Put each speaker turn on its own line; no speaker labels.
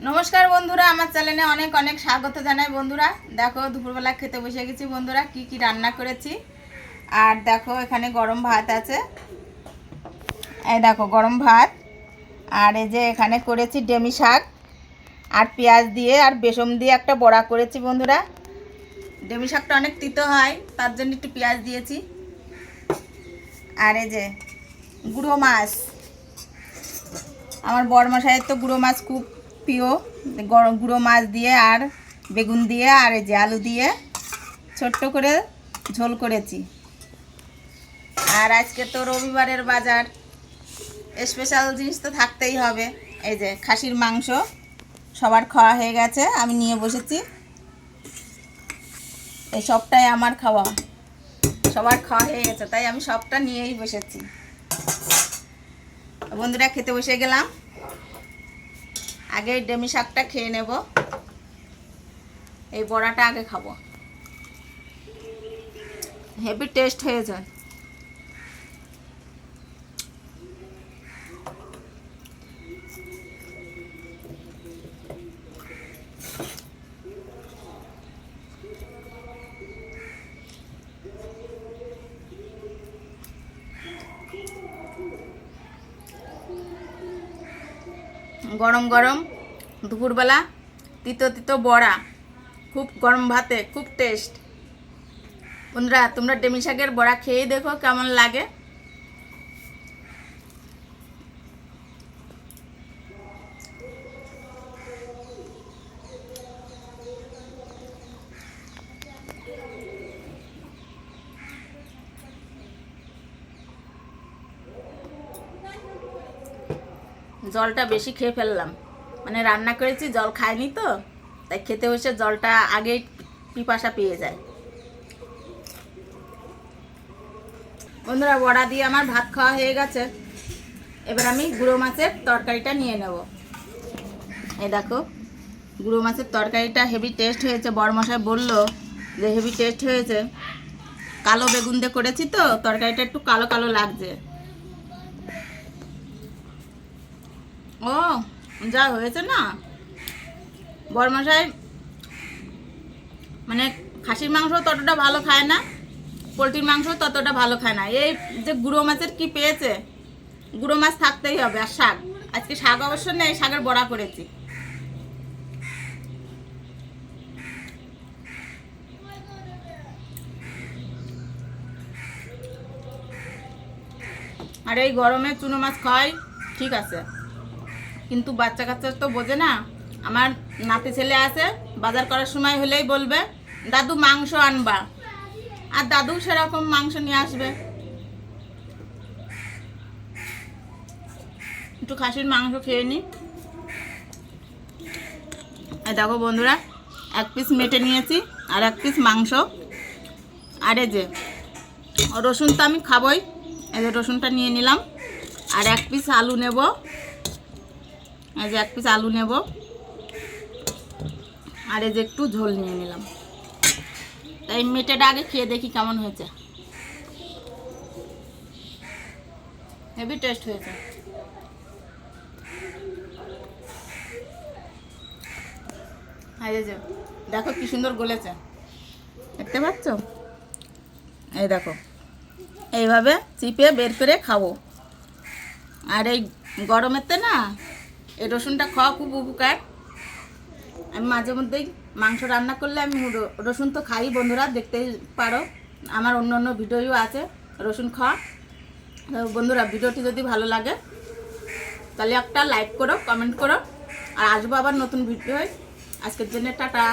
নমস্কার বন্ধুরা, আমার চ্যানেলে অনেক অনেক স্বাগত জানাই বন্ধুরা। দেখো, দুপুরবেলা খেতে বসে গেছি বন্ধুরা, কি কি রান্না করেছি। আর দেখো, এখানে গরম ভাত আছে। এই দেখো, গরম ভাত। আর এই যে এখানে করেছি ডেমি শাক। আর পেঁয়াজ দিয়ে আর বেসম দিয়ে একটা বড়া করেছি বন্ধুরা। ডেমি শাকটা অনেক তিতো হয়, তার জন্য একটু পেঁয়াজ দিয়েছি। আর এই যে গুঁড়ো মাছ। আমার বড়মশাইয়ের তো গুঁড়ো মাছ খুব প্রিয় গরম গুঁড়ো মাছ দিয়ে আর বেগুন দিয়ে আর এই যে আলু দিয়ে ছোট্ট করে ঝোল করেছি। আর আজকে তো রবিবারের বাজার। স্পেশাল জিনিস তো থাকতেই হবে। এই যে খাসির মাংস সবার খাওয়া হয়ে গেছে, আমি নিয়ে বসেছি। এই সবটাই আমার খাওয়া। সবার খাওয়া হয়ে গেছে, তাই আমি সবটা নিয়েই বসেছি। বন্ধুরা, খেতে বসে গেলাম। আগে এই ডেমি শাকটা খেয়ে নেব। এই বড়াটা আগে খাব। হেভি টেস্ট হয়েছে গরম গরম, দুপুরবেলা তিতো তিতো বড়া, খুব গরম ভাতে, খুব টেস্ট বন্ধুরা, তোমরা ডেমি শাকের বড়া খেয়েই দেখো কেমন লাগে। জলটা বেশি খেয়ে ফেললাম। মানে রান্না করেছি, জল খায়নি তো, তাই খেতে বসে জলটা আগেই পিপাসা পেয়ে যায়। বন্ধুরা, বড়া দিয়ে আমার ভাত খাওয়া হয়ে গেছে। এবার আমি গুঁড়ো মাছের তরকারিটা নিয়ে নেব। এই দেখো, গুঁড়ো মাছের তরকারিটা হেভি টেস্ট হয়েছে। বড়মশাই বলল যে হেভি টেস্ট হয়েছে। কালো বেগুন দিয়ে করেছি তো, তরকারিটা একটু কালো কালো লাগছে। ও, যা হয়েছে না? বরমশাই মানে খাসির মাংস ততটা ভালো খায় না, পোলট্রির মাংস ততটা ভালো খায় না। এই যে গুঁড়ো মাছের কি পেয়েছে? গুঁড়ো মাছ থাকতেই হবে, আর শাক। আজকে শাক অবশ্য নেই, শাকের বড়া করেছি। আর এই গরমে চুনো মাছ খাওয়াই ঠিক আছে। কিন্তু বাচ্চা কাচ্চা তো বোঝে না। আমার নাতি ছেলে আছে, বাজার করার সময় হলেই বলবে, দাদু মাংস আনবা। আর দাদু সেরকম মাংস নিয়ে আসবে। একটু খাসির মাংস খেয়ে নি। দেখো বন্ধুরা, এক পিস মেটে নিয়েছি, আর এক পিস মাংস। আর যে, রসুন তো আমি খাবই, এই যে রসুনটা নিয়ে নিলাম, আর এক পিস আলু নেব। এই যে এক পিস আলু নেব। আর এই যে একটু ঝোল নিয়ে নিলাম। তাই মেটেটা আগে খেয়ে দেখি কেমন হয়েছে। হেভি টেস্ট হয়েছে। এই যে, দেখো কি সুন্দর গলেছে। দেখতে পাচ্ছ? এই দেখো, এইভাবে চিপে বের করে খাব। আর এই গরমেতে না এই রসুনটা খাওয়া খুব উপকার। আমি মাঝে মধ্যেই মাংস রান্না করলে আমি রসুন তো খাই বন্ধুরা দেখতে পারো। আমার অন্য অন্য ভিডিও আছে রসুন খাওয়া। বন্ধুরা, ভিডিওটি যদি ভালো লাগে, তাহলে একটা লাইক করো, কমেন্ট করো। আর আসব আবার নতুন ভিডিও আজকের জন্য টাটা।